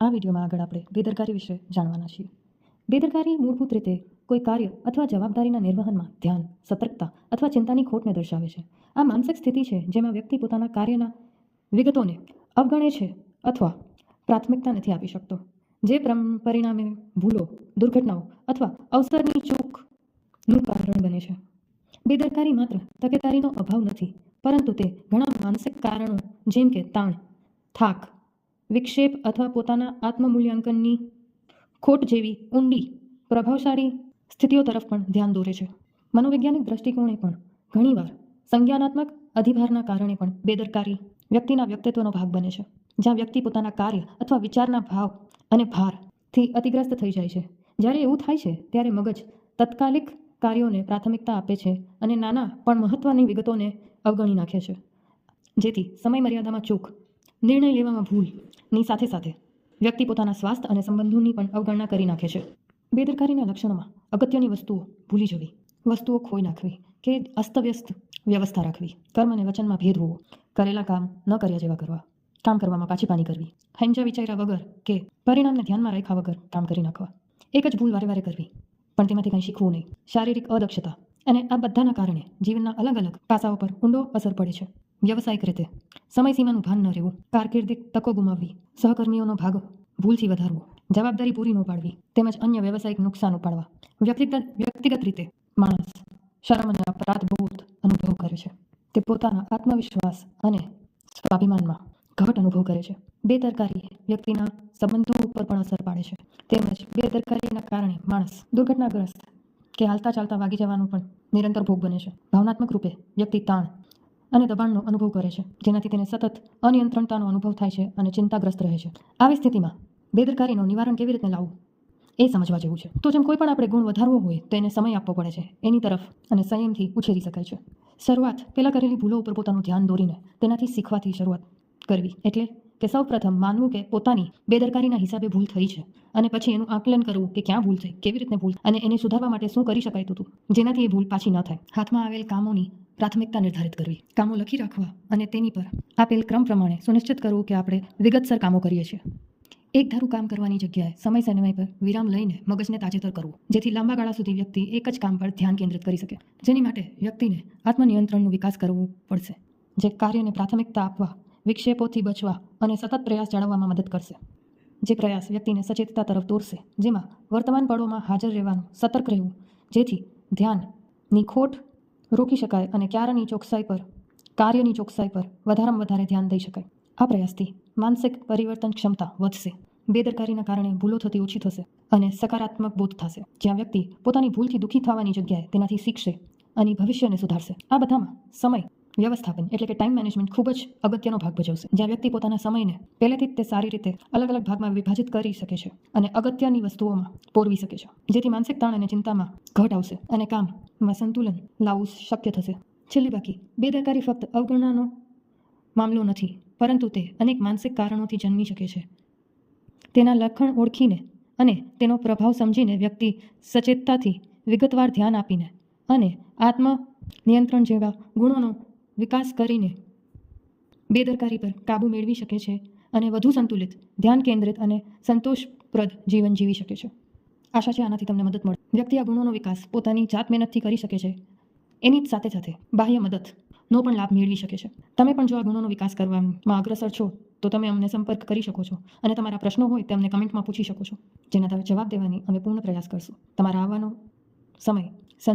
આ વિડીયોમાં આગળ આપણે બેદરકારી વિશે જાણવાના છીએ. બેદરકારી મૂળભૂત રીતે કોઈ કાર્ય અથવા જવાબદારીના નિર્વહનમાં ધ્યાન, સતર્કતા અથવા ચિંતાની ખોટને દર્શાવે છે. આ માનસિક સ્થિતિ છે જેમાં વ્યક્તિ પોતાના કાર્યના વિગતોને અવગણે છે અથવા પ્રાથમિકતા નથી આપી શકતો. જે પરિણામે ભૂલો, દુર્ઘટનાઓ અથવા અવસરની ચૂકનું કારણ બને છે. બેદરકારી માત્ર તકેદારીનો અભાવ નથી, પરંતુ તે ઘણા માનસિક કારણો, જેમ કે તાણ, થાક વિક્ષેપ અથવા પોતાના આત્મમૂલ્યાંકનની ખોટ જેવી ઊંડી, પ્રભાવશાળી સ્થિતિઓ તરફ પણ ધ્યાન દોરે છે. મનોવૈજ્ઞાનિક દ્રષ્ટિકોણે પણ ઘણીવાર સંજ્ઞાનાત્મક અધિભારના કારણે પણ બેદરકારી વ્યક્તિના વ્યક્તિત્વનો ભાગ બને છે, જ્યાં વ્યક્તિ પોતાના કાર્ય અથવા વિચારના ભાવ અને ભારથી અતિગ્રસ્ત થઈ જાય છે. જ્યારે એવું થાય છે, ત્યારે મગજ તત્કાલિક કાર્યોને પ્રાથમિકતા આપે છે અને નાના પણ મહત્ત્વની વિગતોને અવગણી નાખે છે. જેથી સમય મર્યાદામાં ચૂક નિર્ણય લેવામાં ભૂલની સાથે સાથે વ્યક્તિ પોતાના સ્વાસ્થ્ય અને સંબંધોની પણ અવગણના કરી નાખે છે. બેદરકારીના લક્ષણોમાં અગત્યની વસ્તુઓ ભૂલી જવી, વસ્તુઓ ખોઈ નાખવી કે અસ્તવ્યસ્ત વ્યવસ્થા રાખવી, કર્મ અને વચનમાં ભેદ હોવો, કરેલા કામ ન કર્યા જેવા કરવા, કામ કરવામાં પાછી પાની કરવી હંજા વિચાર્યા વગર કે પરિણામને ધ્યાનમાં રાખ્યા વગર કામ કરી નાખવા, એક જ ભૂલ વારે વારે કરવી, પણ તેમાંથી કંઈ શીખવું નહીં. શારીરિક અદક્ષતા અને આ બધાના કારણે જીવનના અલગ અલગ પાસાઓ પર ઊંડો અસર પડે છે. વ્યવસાયિક રીતે સમયસીમાનું ભાન ન રહેવું. કારકિર્દી તકો ગુમાવવી. સહકર્મીઓનો ભાગ ભૂલથી વધારવો. જવાબદારી પૂરી ન પાડવી. તેમજ અન્ય વ્યવસાયિક નુકસાન ઉપાડવા. વ્યક્તિગત વ્યક્તિગત રીતે માણસ શરમ અને અપરાધબોધ અનુભવ કરે છે. તે પોતાના આત્મવિશ્વાસ અને સ્વાભિમાનમાં ઘટ અનુભવ કરે છે. બેદરકારી વ્યક્તિના સંબંધો ઉપર પણ અસર પાડે છે. તેમજ બેદરકારીના કારણે માણસ દુર્ઘટનાગ્રસ્ત કે હાલતા ચાલતા વાગી જવાનું પણ નિરંતર ભોગ બને છે. ભાવનાત્મક રૂપે વ્યક્તિ તાણ અને દબાણનો અનુભવ કરે છે, જેનાથી તેને સતત અનિયંત્રણતાનો અનુભવ થાય છે અને ચિંતાગ્રસ્ત રહે છે. આવી સ્થિતિમાં બેદરકારીનું નિવારણ કેવી રીતે લાવવું? એ સમજવા જેવું છે. તો જેમ કોઈ પણ આપણે ગુણ વધારવો હોય, તો એને સમય આપવો પડે છે. એની તરફ અને સંયમથી ઉછેરી શકાય છે. શરૂઆત પહેલાં કરેલી ભૂલો ઉપર પોતાનું ધ્યાન દોરીને તેનાથી શીખવાથી શરૂઆત કરવી. એટલે કે સૌ પ્રથમ માનવું કે પોતાની બેદરકારીના હિસાબે ભૂલ થઈ છે અને પછી એનું આકલન કરવું કે ક્યાં ભૂલ થઈ, કેવી રીતે ભૂલ અને એને સુધારવા માટે શું કરી શકાય હતું જેનાથી એ ભૂલ પાછી ન થાય. હાથમાં આવેલ કામોની પ્રાથમિકતા નિર્ધારિત કરવી, કામો લખી રાખવા અને તેની પર આપેલ ક્રમ પ્રમાણે સુનિશ્ચિત કરવું કે આપણે વિગતસર કામો કરીએ છીએ. એક ધારું કામ કરવાની જગ્યાએ સમય સમય પર વિરામ લઈને મગજને તાજેતર કરવું, જેથી લાંબા ગાળા સુધી વ્યક્તિ એક જ કામ પર ધ્યાન કેન્દ્રિત કરી શકે. જેની માટે વ્યક્તિને આત્મનિયંત્રણનો વિકાસ કરવું પડશે, જે કાર્યને પ્રાથમિકતા આપવા, વિક્ષેપોથી બચવા અને સતત પ્રયાસ જાળવવામાં મદદ કરશે. જે પ્રયાસ વ્યક્તિને સચેતતા તરફ દોરશે, જેમાં વર્તમાન પળોમાં હાજર રહેવાનું સતર્ક રહેવું, જેથી ધ્યાનની ખોટ રોકી શકાય અને ક્યારની ચોકસાઈ પર, કાર્યની ચોકસાઈ પર વધારેમાં વધારે ધ્યાન દઈ શકાય. આ પ્રયાસથી માનસિક પરિવર્તન ક્ષમતા વધશે. બેદરકારીના કારણે ભૂલો થતી ઓછી થશે અને સકારાત્મક બોધ થશે. જ્યાં વ્યક્તિ પોતાની ભૂલથી દુઃખી થવાની જગ્યાએ તેનાથી શીખશે અને ભવિષ્યને સુધારશે. આ બધામાં સમય, વ્યવસ્થાપન એટલે કે ટાઈમ મેનેજમેન્ટ ખૂબ જ અગત્યનો ભાગ ભજવશે. જ્યાં વ્યક્તિ પોતાના સમયને પહેલેથી જ તે સારી રીતે અલગ અલગ ભાગમાં વિભાજિત કરી શકે છે અને અગત્યની વસ્તુઓમાં પોરવી શકે છે, જેથી માનસિક તાણ અને ચિંતામાં ઘટ આવશે અને કામમાં સંતુલન લાવવું શક્ય થશે. છેલ્લી બાકી, બેદરકારી ફક્ત અવગણનાનો મામલો નથી, પરંતુ તે અનેક માનસિક કારણોથી જન્મી શકે છે. તેના લક્ષણ ઓળખીને અને તેનો પ્રભાવ સમજીને વ્યક્તિ સચેતતાથી વિગતવાર ધ્યાન આપીને અને આત્મ નિયંત્રણ જેવા ગુણોનો વિકાસ કરીને બેદરકારી પર કાબૂ મેળવી શકે છે અને વધુ સંતુલિત, ધ્યાન કેન્દ્રિત અને સંતોષપ્રદ જીવન જીવી શકે છે. આશા છે આનાથી તમને મદદ મળે. વ્યક્તિ આ ગુણોનો વિકાસ પોતાની જાત મહેનતથી કરી શકે છે. એની જ સાથે સાથે બાહ્ય મદદનો પણ લાભ મેળવી શકે છે. તમે પણ જો આ ગુણોનો વિકાસ કરવામાં અગ્રસર છો, તો તમે અમને સંપર્ક કરી શકો છો અને તમારા પ્રશ્નો હોય તે અમને કમેન્ટમાં પૂછી શકો છો, જેના તમે જવાબ દેવાની અમે પૂર્ણ પ્રયાસ કરશું. તમારા આવવાનો સમય